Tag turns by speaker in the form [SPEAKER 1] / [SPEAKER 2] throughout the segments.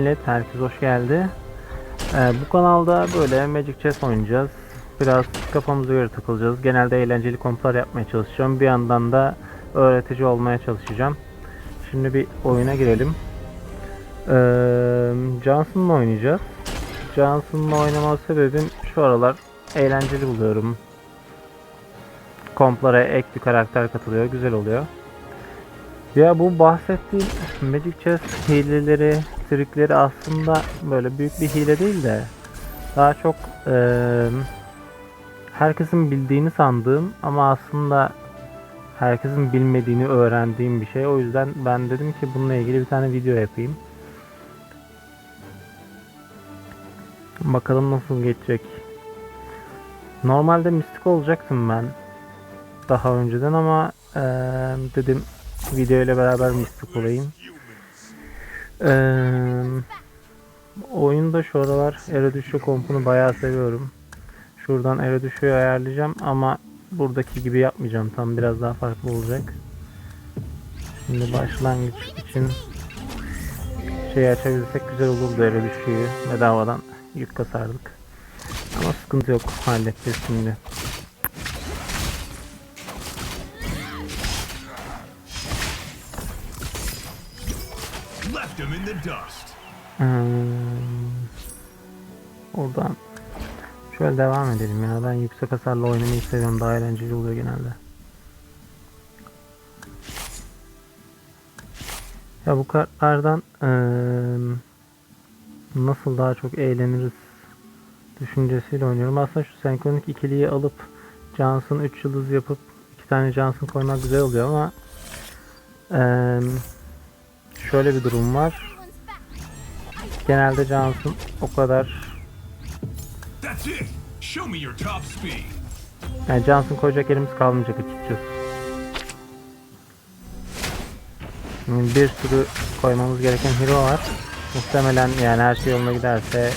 [SPEAKER 1] Millet herkes hoş geldi. Ee, bu kanalda böyle Magic Chess oynayacağız. Biraz kafamıza göre takılacağız. Genelde eğlenceli komplar yapmaya çalışacağım. Bir yandan da öğretici olmaya çalışacağım. Şimdi bir oyuna girelim. Ee, Johnson'la oynayacağız. Johnson'la oynama sebebim şu aralar eğlenceli buluyorum. Komplara ek bir karakter katılıyor. Güzel oluyor. Ya bu bahsettiğim Magic Chess hileleri, trikleri aslında böyle büyük bir hile değil de daha çok eee, herkesin bildiğini sandığım ama aslında herkesin bilmediğini öğrendiğim bir şey. O yüzden ben dedim ki bununla ilgili bir tane video yapayım. Bakalım nasıl geçecek. Normalde mistik olacaktım ben daha önceden ama eee, dedim video ile beraber mistik olayım. Eee oyunda şu aralar Eredüşü kompunu bayağı seviyorum. Şuradan Eredüşü'yü ayarlayacağım ama buradaki gibi yapmayacağım. Tam biraz daha farklı olacak. Şimdi başlangıç için şey açabilsek güzel olurdu Eredüşü'yü. Bedavadan yük kasardık. Ama sıkıntı yok. Halledeceğiz şimdi. Hmm. Oradan şöyle devam edelim ya. Ben yüksek hasarla oynamayı seviyorum. Daha eğlenceli oluyor genelde. Ya bu kartlardan eee, nasıl daha çok eğleniriz düşüncesiyle oynuyorum. Aslında şu senkronik ikiliyi alıp Johnson 3 yıldız yapıp iki tane Johnson koymak güzel oluyor ama eee, şöyle bir durum var. Genelde Johnson o kadar yani Johnson koyacak yerimiz kalmayacak açıkçası. Yani Bir sürü koymamız gereken hero var. Muhtemelen yani her şey yoluna giderse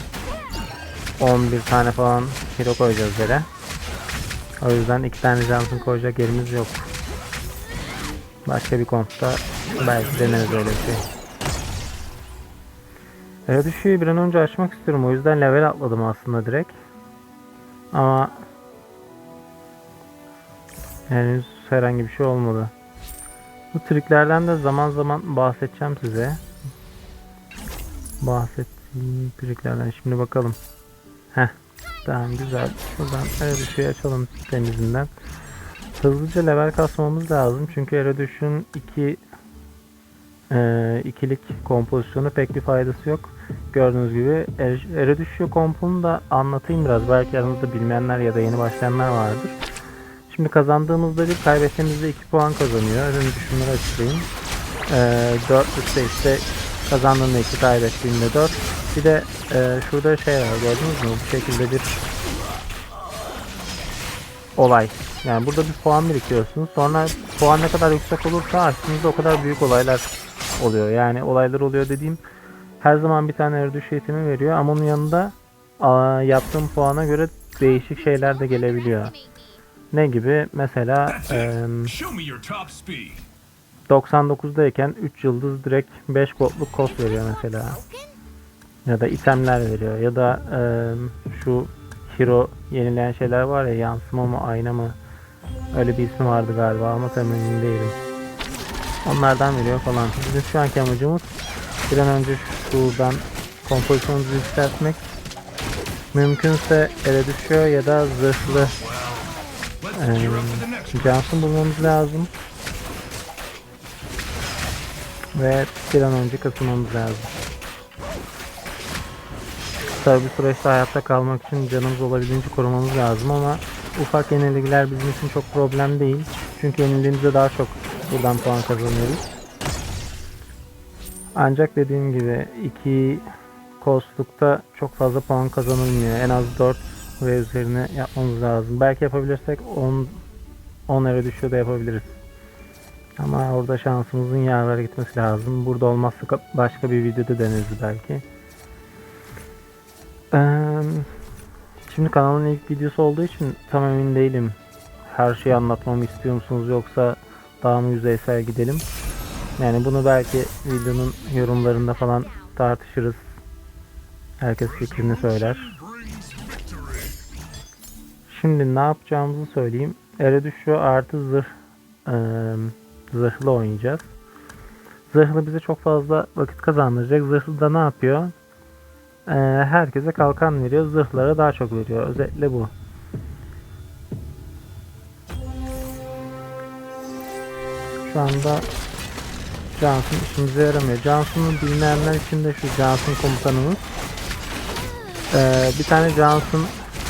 [SPEAKER 1] 11 tane falan hero koyacağız yere. O yüzden iki tane Johnson koyacak yerimiz yok. Başka bir kompta belki deneriz öyle bir şey. Evet düşüğü bir an önce açmak istiyorum. O yüzden level atladım aslında direkt. Ama henüz herhangi bir şey olmadı. Bu triklerden de zaman zaman bahsedeceğim size. Bahsettiğim triklerden şimdi bakalım. Heh. Tamam güzel. Şuradan Eredüşü'yü açalım temizinden. Hızlıca level kasmamız lazım. Çünkü Eredüş'ün iki e, ikilik kompozisyonu pek bir faydası yok. Gördüğünüz gibi Er- Eredüşüyor kompunu da anlatayım biraz. Belki aranızda bilmeyenler ya da yeni başlayanlar vardır. Şimdi kazandığımızda bir, kaybettiğimizde 2 puan kazanıyor. Önce şunları açıklayayım. Ee, 4 üstte işte kazandığında 2, kaybettiğinde 4. Bir de e, şurada şey var gördünüz mü? Bu şekilde bir olay. Yani burada bir puan biriktiriyorsunuz. Sonra puan ne kadar yüksek olursa aslında o kadar büyük olaylar oluyor. Yani olaylar oluyor dediğim her zaman bir tane erdüş eğitimi veriyor ama onun yanında aa, yaptığım puana göre değişik şeyler de gelebiliyor. Ne gibi? Mesela
[SPEAKER 2] speed.
[SPEAKER 1] 99'dayken 3 yıldız direkt 5 goldluk kost veriyor mesela. Ya da itemler veriyor. Ya da em, şu hero yenileyen şeyler var ya yansıma mı ayna mı öyle bir ismi vardı galiba ama tam emin değilim. Onlardan veriyor falan. Bizim şu anki amacımız bir an önce şuradan kompozisyonumuzu yükseltmek. Mümkünse ele düşüyor ya da zırhlı
[SPEAKER 2] round.
[SPEAKER 1] Johnson bulmamız lazım. Ve bir an önce katılmamız lazım. Tabi bu süreçte hayatta kalmak için canımız olabildiğince korumamız lazım ama ufak yenilgiler bizim için çok problem değil. Çünkü yenildiğimizde daha çok buradan puan kazanıyoruz. Ancak dediğim gibi iki kostlukta çok fazla puan kazanılmıyor. En az 4 ve üzerine yapmamız lazım. Belki yapabilirsek 10 10 ere düşüyor da yapabiliriz. Ama orada şansımızın yaver gitmesi lazım. Burada olmazsa ka- başka bir videoda deneriz belki. Şimdi kanalın ilk videosu olduğu için tam emin değilim. Her şeyi anlatmamı istiyor musunuz yoksa daha mı yüzeysel gidelim? Yani bunu belki videonun yorumlarında falan tartışırız. Herkes fikrini söyler. Şimdi ne yapacağımızı söyleyeyim. Eredüşü artı zırh eee, zırhlı oynayacağız. Zırhlı bize çok fazla vakit kazandıracak. Zırhlı da ne yapıyor? Eee, herkese kalkan veriyor. Zırhlara daha çok veriyor. Özetle bu. Şu anda Johnson işimize yaramıyor. Johnson'u bilmeyenler için de şu Johnson komutanımız. Eee, bir tane Johnson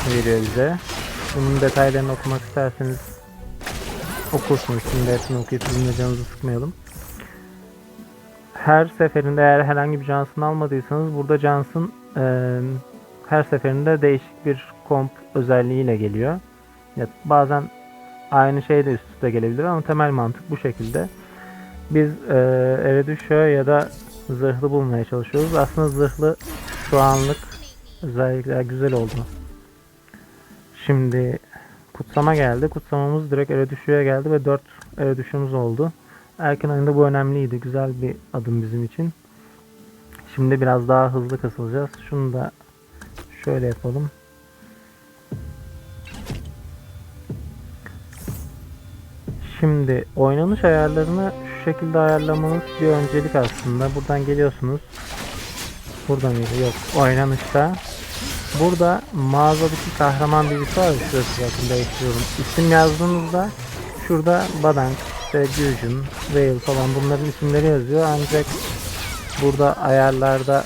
[SPEAKER 1] veriyor bize. Bunun detaylarını okumak isterseniz okursunuz. Şimdi hepsini okuyup sizin canınızı sıkmayalım. Her seferinde eğer herhangi bir Johnson almadıysanız burada Johnson eee, her seferinde değişik bir komp özelliğiyle geliyor. Ya, bazen aynı şey de üst üste gelebilir ama temel mantık bu şekilde. Biz eee Eredüşö ya da zırhlı bulmaya çalışıyoruz. Aslında zırhlı şu anlık özellikler güzel oldu. Şimdi kutsama geldi. Kutsamamız direkt Eredüşü'ye geldi ve 4 Eredüşü'müz oldu. Erken ayında bu önemliydi. Güzel bir adım bizim için. Şimdi biraz daha hızlı kasılacağız. Şunu da şöyle yapalım. Şimdi oynanış ayarlarını şu şekilde ayarlamanız bir öncelik aslında. Buradan geliyorsunuz. Burada mıydı? Yok. Oynanışta. Burada mağazadaki kahraman bilgisi var. Şurası bakın değiştiriyorum. İsim yazdığınızda şurada Badang, işte Fusion, Veil falan bunların isimleri yazıyor. Ancak burada ayarlarda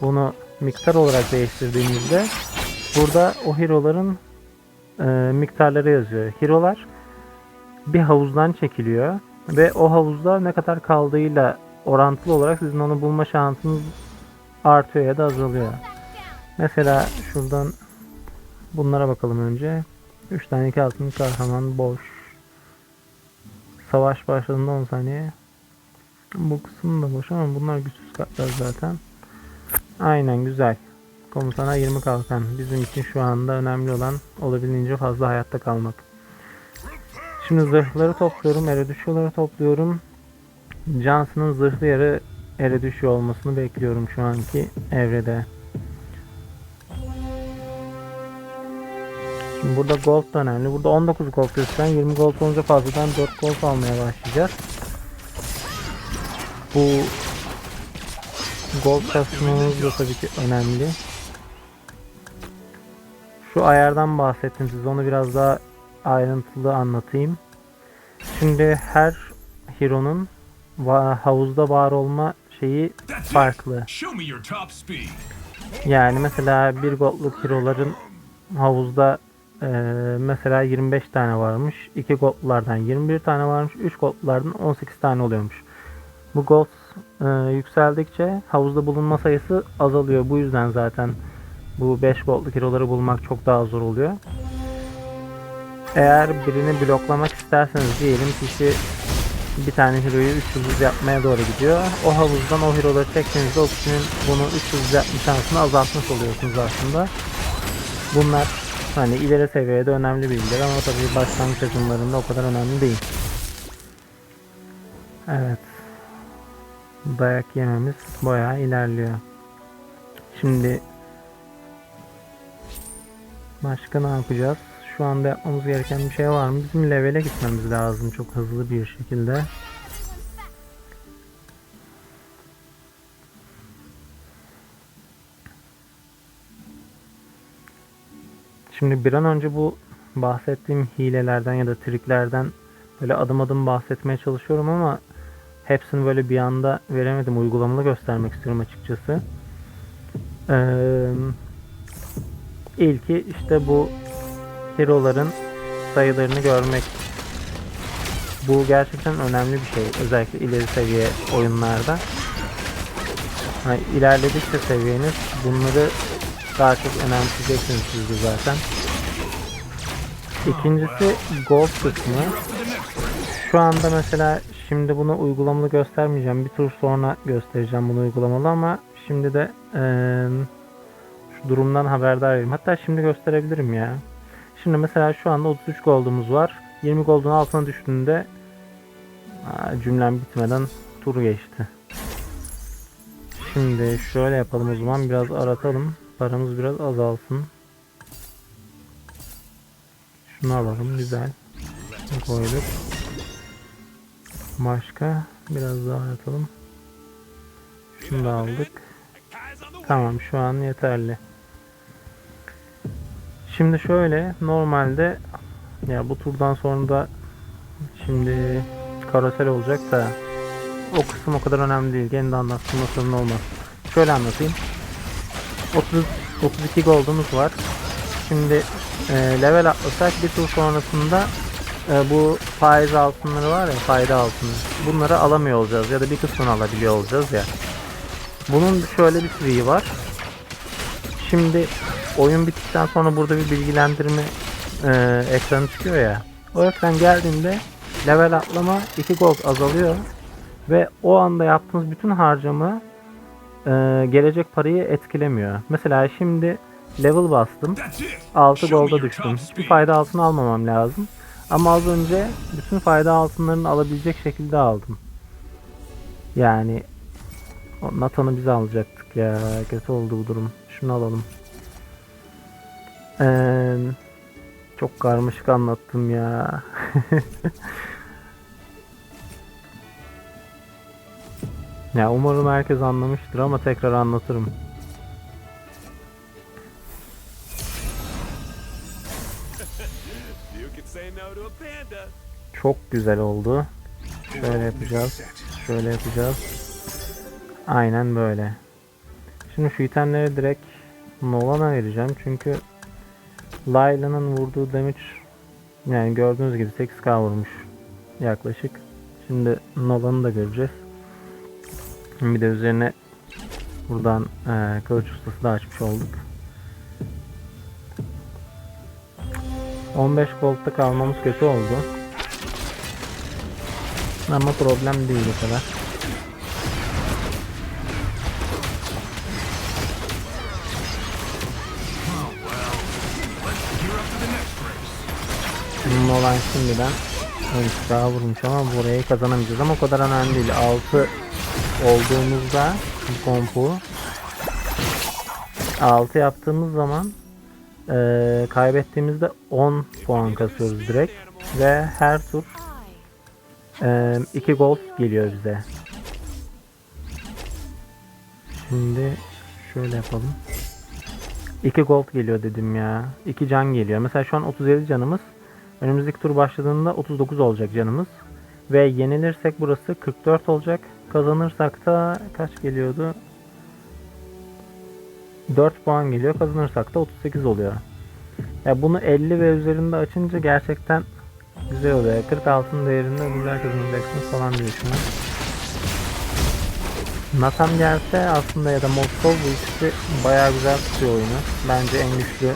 [SPEAKER 1] bunu miktar olarak değiştirdiğimizde burada o hero'ların e, miktarları yazıyor. Hero'lar bir havuzdan çekiliyor ve o havuzda ne kadar kaldığıyla orantılı olarak sizin onu bulma şansınız artıyor ya da azalıyor. Mesela şuradan bunlara bakalım önce. 3 tane 2 altın kahraman boş. Savaş başladığında 10 saniye. Bu kısım da boş ama bunlar güçsüz kartlar zaten. Aynen güzel. Komutana 20 kalkan. Bizim için şu anda önemli olan olabildiğince fazla hayatta kalmak. Şimdi zırhları topluyorum. Eredüşüyorları topluyorum. Johnson'ın zırhlı yarı eredüşüyor olmasını bekliyorum şu anki evrede. Şimdi burada gold da önemli. Burada 19 gold gösteren 20 gold olunca fazladan 4 gold almaya başlayacağız. Bu gold kasmamız da tabii ki önemli. Şu ayardan bahsettim size onu biraz daha ayrıntılı anlatayım. Şimdi her hero'nun havuzda var olma şeyi farklı. Yani mesela bir goldluk hero'ların havuzda eee, mesela 25 tane varmış. 2 goldlardan 21 tane varmış. 3 goldlardan 18 tane oluyormuş. Bu gold eee, yükseldikçe havuzda bulunma sayısı azalıyor. Bu yüzden zaten bu 5 goldluk hero'ları bulmak çok daha zor oluyor. Eğer birini bloklamak isterseniz diyelim kişi bir tane hero'yu 3 yıldız yapmaya doğru gidiyor. O havuzdan o hero'ları çektiğinizde o kişinin bunu 3 yıldız yapma şansını azaltmış oluyorsunuz aslında. Bunlar hani ileri seviyede önemli bilgiler ama tabii başlangıç adımlarında o kadar önemli değil. Evet. Dayak yememiz bayağı ilerliyor. Şimdi başka ne yapacağız? Şu anda yapmamız gereken bir şey var mı? Bizim levele gitmemiz lazım çok hızlı bir şekilde. Şimdi bir an önce bu bahsettiğim hilelerden ya da triklerden böyle adım adım bahsetmeye çalışıyorum ama hepsini böyle bir anda veremedim. Uygulamalı göstermek istiyorum açıkçası. Ee, ilki işte bu hero'ların sayılarını görmek. Bu gerçekten önemli bir şey. Özellikle ileri seviye oyunlarda. Hani ilerledikçe seviyeniz bunları daha çok önemseyeceksiniz siz zaten. İkincisi gold kısmı. Şu anda mesela şimdi bunu uygulamalı göstermeyeceğim. Bir tur sonra göstereceğim bunu uygulamalı ama şimdi de eee, şu durumdan haberdarım. Hatta şimdi gösterebilirim ya. Şimdi mesela şu anda 33 gold'umuz var. 20 gold'un altına düştüğünde Aa, cümlem bitmeden tur geçti. Şimdi şöyle yapalım o zaman biraz aratalım. Paramız biraz azalsın. Şunu alalım güzel. Koyduk. Başka biraz daha aratalım. Şunu da aldık. Tamam şu an yeterli. Şimdi şöyle normalde ya bu turdan sonra da şimdi karosel olacak da o kısım o kadar önemli değil. Gene de anlattığımda sorun olmaz. Şöyle anlatayım. 30 32 gold'umuz var. Şimdi e, level atlasak bir tur sonrasında e, bu faiz altınları var ya fayda altını bunları alamıyor olacağız ya da bir kısmını alabiliyor olacağız ya. Bunun şöyle bir triği var. Şimdi oyun bittikten sonra burada bir bilgilendirme e, ekranı çıkıyor ya. O ekran geldiğinde level atlama 2 gold azalıyor ve o anda yaptığınız bütün harcama e, gelecek parayı etkilemiyor. Mesela şimdi level bastım.
[SPEAKER 2] That's it.
[SPEAKER 1] 6
[SPEAKER 2] Show me
[SPEAKER 1] golda düştüm. Hiçbir fayda altını almamam lazım. Ama az önce bütün fayda altınlarını alabilecek şekilde aldım. Yani Nathan'ı biz alacaktık ya. Kötü oldu bu durum. Şunu alalım. Ee, çok karmaşık anlattım ya. ya umarım herkes anlamıştır ama tekrar anlatırım. Çok güzel oldu. Şöyle yapacağız. Şöyle yapacağız. Aynen böyle. Şimdi şu itemleri direkt Nolan'a vereceğim. Çünkü Layla'nın vurduğu damage yani gördüğünüz gibi 8k vurmuş yaklaşık. Şimdi Nolan'ı da göreceğiz. Bir de üzerine buradan eee kılıç ustası da açmış olduk. 15 gold'da kalmamız kötü oldu. Ama problem değil o kadar. Bunun olan şimdiden 13 daha vurmuş ama burayı kazanamayacağız ama o kadar önemli değil. 6 olduğumuzda bu kompu 6 yaptığımız zaman eee, kaybettiğimizde 10 puan kasıyoruz direkt ve her tur 2 gol geliyor bize. Şimdi şöyle yapalım. 2 gold geliyor dedim ya. 2 can geliyor. Mesela şu an 37 canımız. Önümüzdeki tur başladığında 39 olacak canımız. Ve yenilirsek burası 44 olacak. Kazanırsak da kaç geliyordu? 4 puan geliyor. Kazanırsak da 38 oluyor. Ya bunu 50 ve üzerinde açınca gerçekten güzel oluyor. 40 altın değerinde güzel kazanacaksınız falan diyor şuna. Nathan gelse aslında ya da Moskov bu ikisi bayağı güzel tutuyor oyunu. Bence en güçlü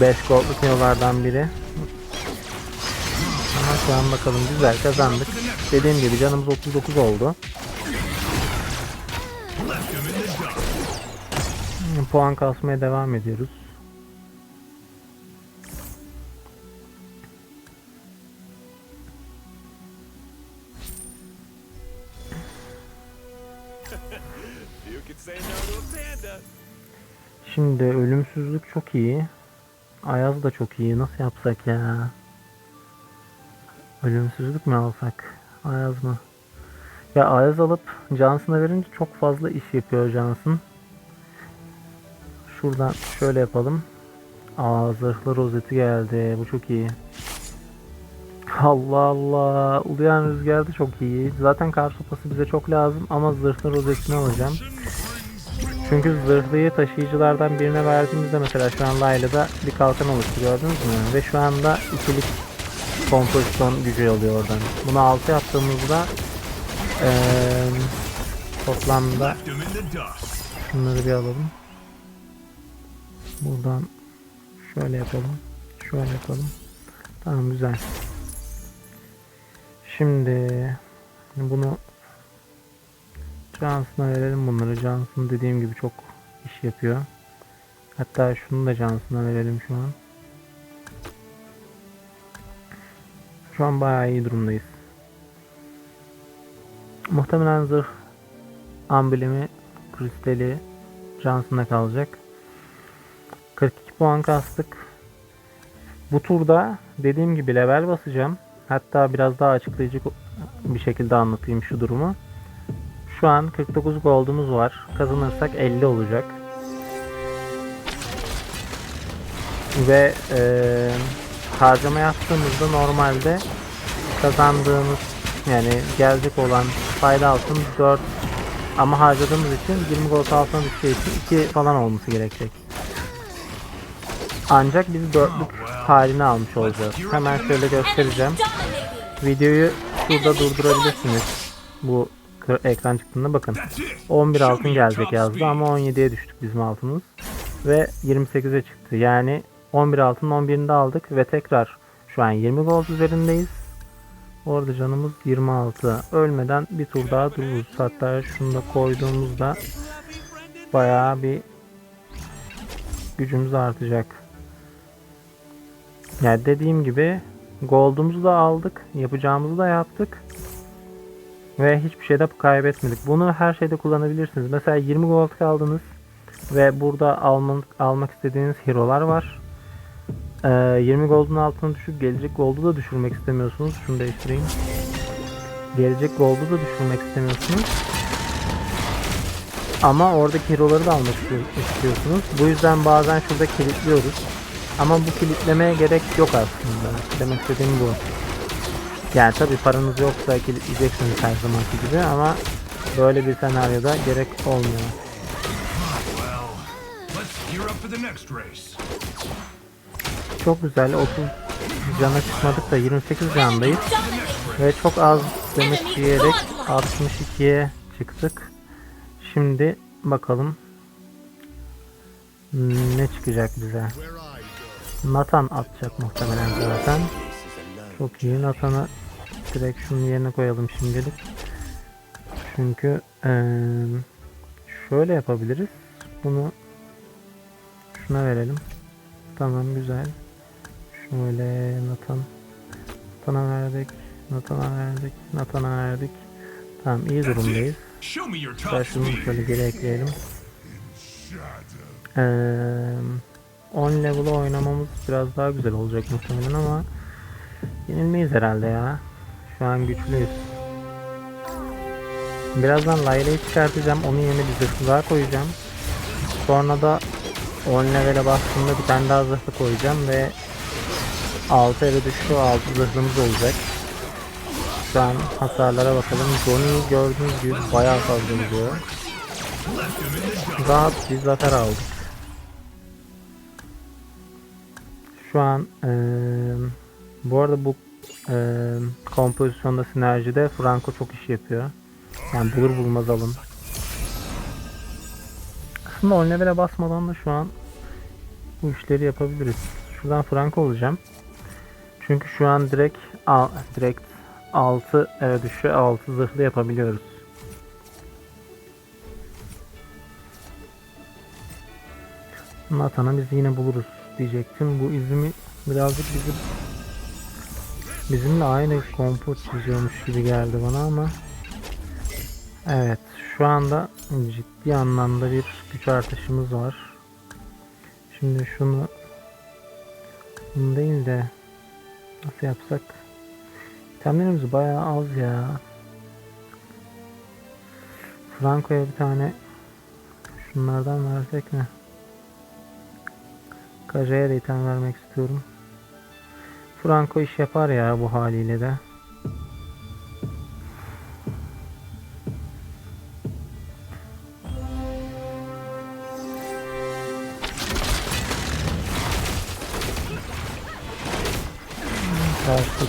[SPEAKER 1] 5 goldluk yollardan biri. Şu an bakalım güzel kazandık. Dediğim gibi canımız 39 oldu. Puan kasmaya devam ediyoruz. Şimdi ölümsüzlük çok iyi. Ayaz da çok iyi. Nasıl yapsak ya? Ölümsüzlük mü alsak? Ayaz mı? Ya Ayaz alıp Johnson'a verince çok fazla iş yapıyor Johnson. Şuradan şöyle yapalım. Aa zırhlı rozeti geldi. Bu çok iyi. Allah Allah. Uluyan rüzgar da çok iyi. Zaten kar sopası bize çok lazım ama zırhlı rozetini alacağım. Çünkü zırhlıyı taşıyıcılardan birine verdiğimizde mesela şu an Layla'da bir kalkan oluştu gördünüz mü? Ve şu anda ikilik kompozisyon gücü alıyor oradan. Bunu 6 yaptığımızda eee toplamda şunları bir alalım. Buradan şöyle yapalım. Şöyle yapalım. Tamam güzel. Şimdi bunu Johnson'a verelim bunları. Johnson dediğim gibi çok iş yapıyor. Hatta şunu da Johnson'a verelim şu an. Şu an bayağı iyi durumdayız. Muhtemelen zırh amblemi kristali Johnson'a kalacak. 42 puan kastık. Bu turda dediğim gibi level basacağım. Hatta biraz daha açıklayıcı bir şekilde anlatayım şu durumu. Şu an 49 gold'umuz var. Kazanırsak 50 olacak. Ve eee harcama yaptığımızda normalde kazandığımız yani gelecek olan fayda altın 4 ama harcadığımız için 20 gold altına düşeceği için 2 falan olması gerekecek. Ancak biz dörtlük halini almış olacağız. Hemen şöyle göstereceğim. Videoyu şurada durdurabilirsiniz. Bu ekran çıktığında bakın.
[SPEAKER 2] That's it.
[SPEAKER 1] 11 altın gelecek yazdı ama 17'ye düştük bizim altımız. Ve 28'e çıktı. Yani 11 altın 11'ini de aldık ve tekrar şu an 20 gold üzerindeyiz. Orada canımız 26. Ölmeden bir tur daha dururuz. Hatta şunu da koyduğumuzda bayağı bir gücümüz artacak. Yani dediğim gibi gold'umuzu da aldık. Yapacağımızı da yaptık. Ve hiçbir şeyde kaybetmedik. Bunu her şeyde kullanabilirsiniz. Mesela 20 gold kaldınız ve burada almak, almak istediğiniz hero'lar var. Ee, 20 gold'un altına düşüp gelecek gold'u da düşürmek istemiyorsunuz. Şunu değiştireyim. Gelecek gold'u da düşürmek istemiyorsunuz. Ama oradaki hero'ları da almak istiyor- istiyorsunuz. Bu yüzden bazen şurada kilitliyoruz. Ama bu kilitlemeye gerek yok aslında. Demek istediğim bu. Yani tabii paranız yoksa kilitleyeceksiniz her zamanki gibi ama böyle bir senaryoda gerek olmuyor. Çok güzel 30 cana çıkmadık da 28 candayız ve çok az demek yiyerek 62'ye çıktık. Şimdi bakalım ne çıkacak bize. Nathan atacak muhtemelen zaten. Çok iyi Nathan'ı direkt şunun yerine koyalım şimdilik. Çünkü eee, şöyle yapabiliriz. Bunu şuna verelim. Tamam güzel. Şöyle Nathan. Nathan'a verdik. Nathan'a verdik. Nathan'a verdik. Tamam iyi durumdayız.
[SPEAKER 2] speed.
[SPEAKER 1] şöyle geri ekleyelim. Ee, 10 level'ı oynamamız biraz daha güzel olacak muhtemelen ama yenilmeyiz herhalde ya. Şu an güçlüyüz. Birazdan Layla'yı çıkartacağım. Onun yerine bir zırhlı daha koyacağım. Sonra da 10 level'e bastığımda bir tane daha zırhlı koyacağım ve 6 eve düştü 6 zırhlımız olacak. Şu an hasarlara bakalım. Johnny'yi gördüğünüz gibi bayağı fazla vuruyor. Rahat bir zafer aldık. Şu an eee, bu arada bu eee kompozisyonda sinerjide Franco çok iş yapıyor. Yani bulur bulmaz alın. Aslında 10 level'e basmadan da şu an bu işleri yapabiliriz. Şuradan Franco olacağım. Çünkü şu an direkt al, direkt 6 eve düşü 6 zırhlı yapabiliyoruz. Nathan'ı biz yine buluruz diyecektim. Bu izimi birazcık bizim bizimle aynı kompo çiziyormuş gibi geldi bana ama evet şu anda ciddi anlamda bir güç artışımız var. Şimdi şunu bunu değil de nasıl yapsak İtemlerimiz bayağı az ya. Franco'ya bir tane şunlardan versek mi? Kaja'ya da item vermek istiyorum. Franco iş yapar ya bu haliyle de.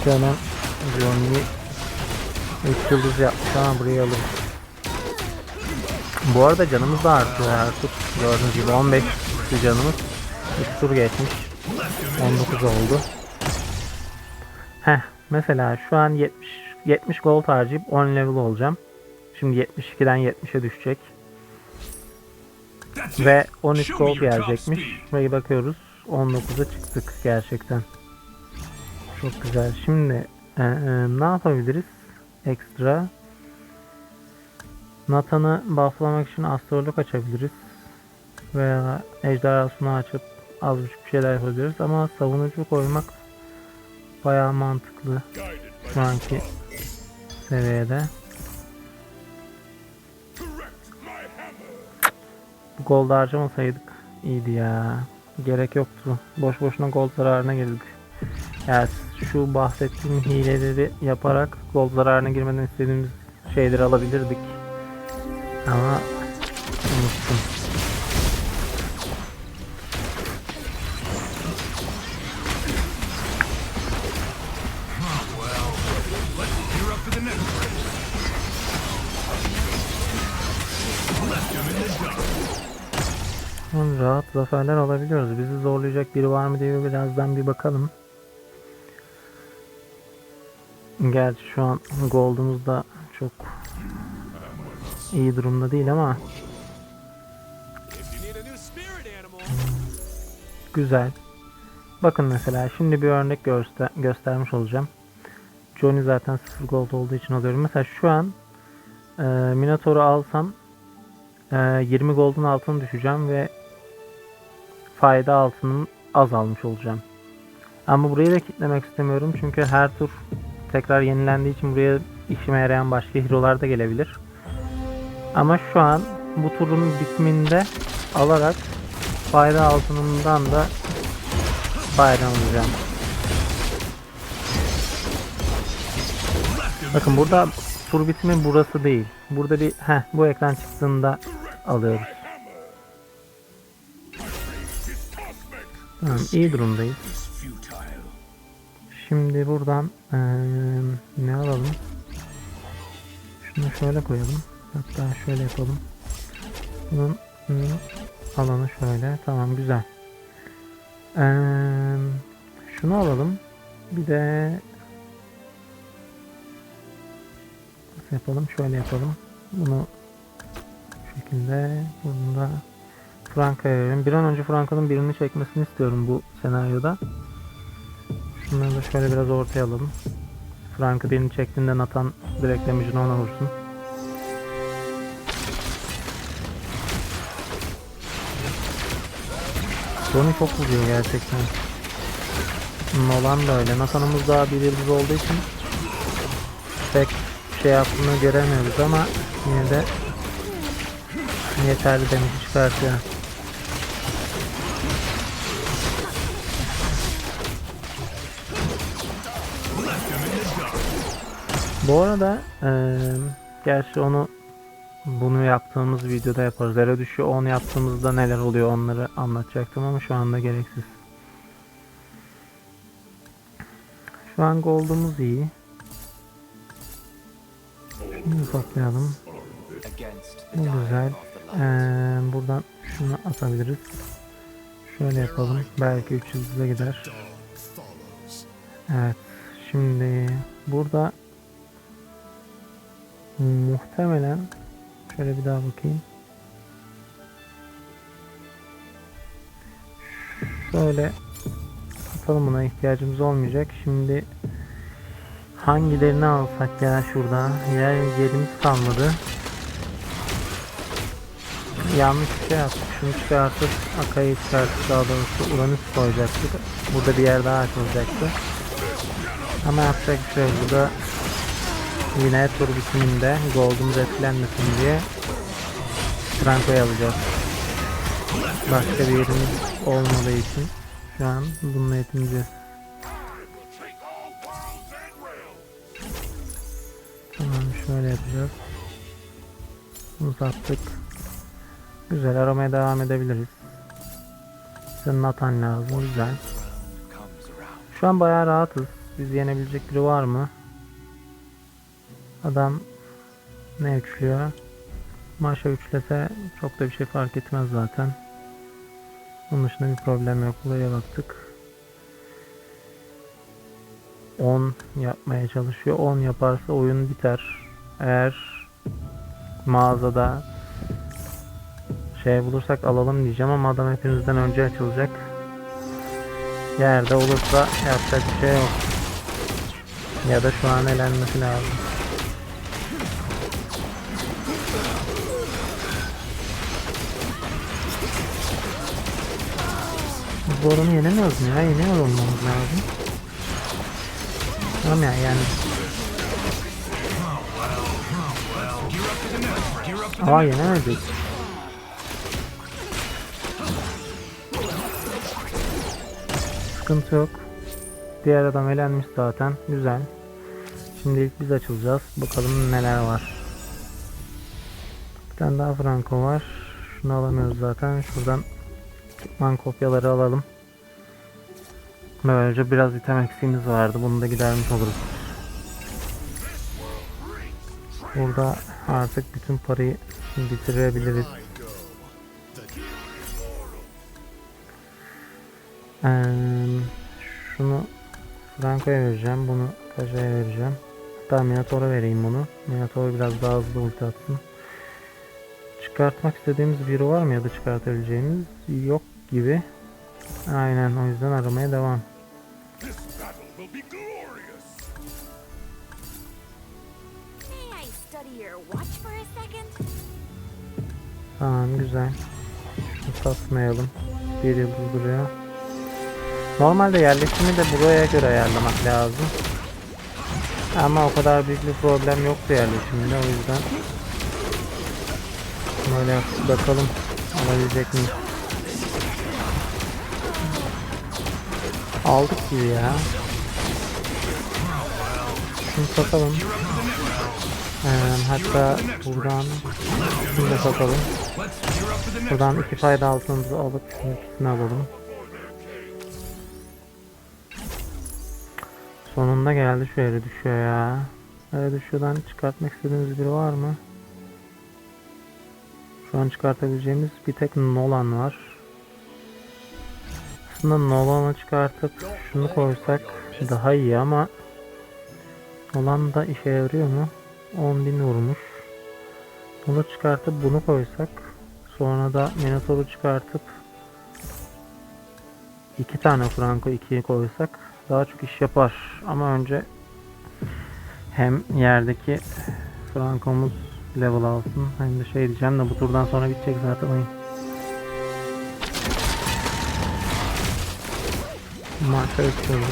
[SPEAKER 1] Karşıdaki hemen Johnny 3 yıldız yapmış ama burayı alır. Bu arada canımız da artıyor Ertuğrul. Gördüğünüz gibi 15 canımız. 3 tur geçmiş. 19 oldu. Heh, mesela şu an 70 70 gold harcayıp 10 level olacağım. Şimdi 72'den 70'e düşecek. Ve 13
[SPEAKER 2] Show me
[SPEAKER 1] gold gelecekmiş. Ve bakıyoruz 19'a çıktık gerçekten. Çok güzel. Şimdi e, e, ne yapabiliriz? Ekstra. Nathan'ı bufflamak için astrolog açabiliriz. Veya ejderhasını açıp az buçuk bir şeyler yapabiliriz. Ama savunucu koymak bayağı mantıklı şu anki seviyede. Bu gold harcamasaydık iyiydi ya. Gerek yoktu. Boş boşuna gold zararına girdik. Yani şu bahsettiğim hileleri yaparak gold zararına girmeden istediğimiz şeyleri alabilirdik. Ama unuttum. Rahat zaferler alabiliyoruz. Bizi zorlayacak biri var mı diye birazdan bir bakalım. Gerçi şu an gold'umuz da çok iyi durumda değil ama güzel. Bakın mesela şimdi bir örnek göster göstermiş olacağım. Johnny zaten 0 gold olduğu için alıyorum. Mesela şu an e, Minotaur'u alsam e, 20 gold'un altına düşeceğim ve fayda altının az almış olacağım. Ama burayı da kitlemek istemiyorum çünkü her tur tekrar yenilendiği için buraya işime yarayan başka hero'lar da gelebilir. Ama şu an bu turun bitiminde alarak fayda altınından da faydalanacağım. Bakın burada tur bitimi burası değil. Burada bir heh, bu ekran çıktığında alıyoruz. Tamam, iyi durumdayız. Şimdi buradan eee, ne alalım? Şunu şöyle koyalım. Hatta şöyle yapalım. Bunun, bunun alanı şöyle. Tamam güzel. Eee, şunu alalım. Bir de nasıl yapalım? Şöyle yapalım. Bunu bu şekilde bunu da Franka'ya. Bir an önce Franka'nın birini çekmesini istiyorum bu senaryoda. Şunları da şöyle biraz ortaya alalım. Frank'ı birini çektiğinde Nathan direkt damage'ını ona vursun. Johnny çok vuruyor gerçekten. Nolan da öyle. Nathan'ımız daha yıldız olduğu için pek şey yaptığını göremiyoruz ama yine de yeterli damage çıkartıyor. Bu arada eee gerçi onu bunu yaptığımız videoda yaparız. Zero düşü 10 yaptığımızda neler oluyor onları anlatacaktım ama şu anda gereksiz. Şu an gold'umuz iyi. Şunu toplayalım. Bu güzel. Eee, buradan şunu atabiliriz. Şöyle yapalım. Belki 3 hızlı gider. Evet. Şimdi burada muhtemelen şöyle bir daha bakayım. Şöyle atalım buna ihtiyacımız olmayacak. Şimdi hangilerini alsak ya şurada? Yer yerimiz kalmadı. Yanlış bir şey yaptık. Şunu çıkartıp Akai'yi çıkartıp daha doğrusu Uranüs koyacaktık. Burada bir yer daha açılacaktı. Ama yapacak bir şey. Burada yine tur bitiminde gold'umuz etkilenmesin diye Franco'yu alacağız. Başka bir yerimiz olmadığı için şu an bununla yetineceğiz. Tamam şöyle yapacağız. Bunu sattık. Güzel aramaya devam edebiliriz. Senin atan lazım güzel. Şu an bayağı rahatız. Bizi yenebilecek biri var mı? Adam ne üçlüyor? Maşa üçlese çok da bir şey fark etmez zaten. Onun dışında bir problem yok. Buraya baktık. 10 yapmaya çalışıyor. 10 yaparsa oyun biter. Eğer mağazada şey bulursak alalım diyeceğim ama adam hepinizden önce açılacak. Yerde olursa yapacak bir şey yok. Ya da şu an elenmesi lazım. Bu adamı yenemiyoruz mu ya? Yeniyor olmamız lazım. Tamam ya yani. Aa yenemedik. Sıkıntı yok. Diğer adam elenmiş zaten. Güzel. Şimdi ilk biz açılacağız. Bakalım neler var. Bir tane daha Franco var. Şunu alamıyoruz zaten. Şuradan ekipman kopyaları alalım. Böylece biraz item eksiğimiz vardı. Bunu da gidermiş oluruz. Burada artık bütün parayı bitirebiliriz. Eee, şunu Franco'ya vereceğim. Bunu Kaja'ya vereceğim. Hatta Minotaur'a vereyim bunu. Minotaur biraz daha hızlı ulti atsın. Çıkartmak istediğimiz biri var mı ya da çıkartabileceğimiz? Yok gibi. Aynen o yüzden aramaya devam. Tamam güzel. Satmayalım. Bir yıldız. Normalde yerleşimi de buraya göre ayarlamak lazım. Ama o kadar büyük bir problem yoktu yerleşiminde o yüzden. Böyle bakalım alabilecek miyiz? Aldık gibi ya. Şunu satalım. Ee, hatta buradan şunu da satalım. Buradan iki fayda altınımızı alıp ikisini alalım. Sonunda geldi şu yere düşüyor ya. Yere düşüyordan çıkartmak istediğimiz biri var mı? Şu an çıkartabileceğimiz bir tek Nolan var. Aslında Nolan'ı çıkartıp şunu koysak daha iyi ama Nolan da işe yarıyor mu? 10.000 vurmuş. Bunu çıkartıp bunu koysak sonra da Minotaur'u çıkartıp iki tane Franco 2'ye koysak daha çok iş yapar. Ama önce hem yerdeki Franco'muz level alsın hem de şey diyeceğim de bu turdan sonra bitecek zaten oyun. Marka istiyoruz.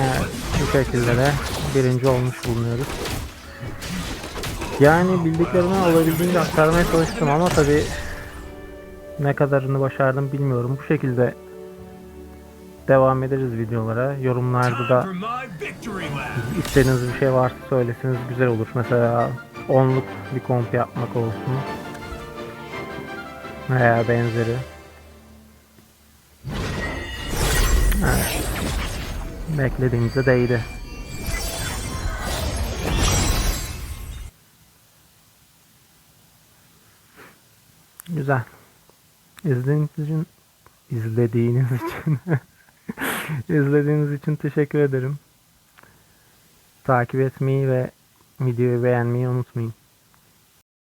[SPEAKER 1] Evet, bu şekilde de birinci olmuş bulunuyoruz. Yani bildiklerimi olabildiğince aktarmaya çalıştım ama tabi ne kadarını başardım bilmiyorum. Bu şekilde devam ederiz videolara. Yorumlarda da istediğiniz bir şey varsa söyleseniz güzel olur. Mesela onluk bir komp yapmak olsun. Veya benzeri. Evet. Beklediğimize değdi. Güzel. İzlediğiniz için izlediğiniz için izlediğiniz için teşekkür ederim. Takip etmeyi ve videoyu beğenmeyi unutmayın.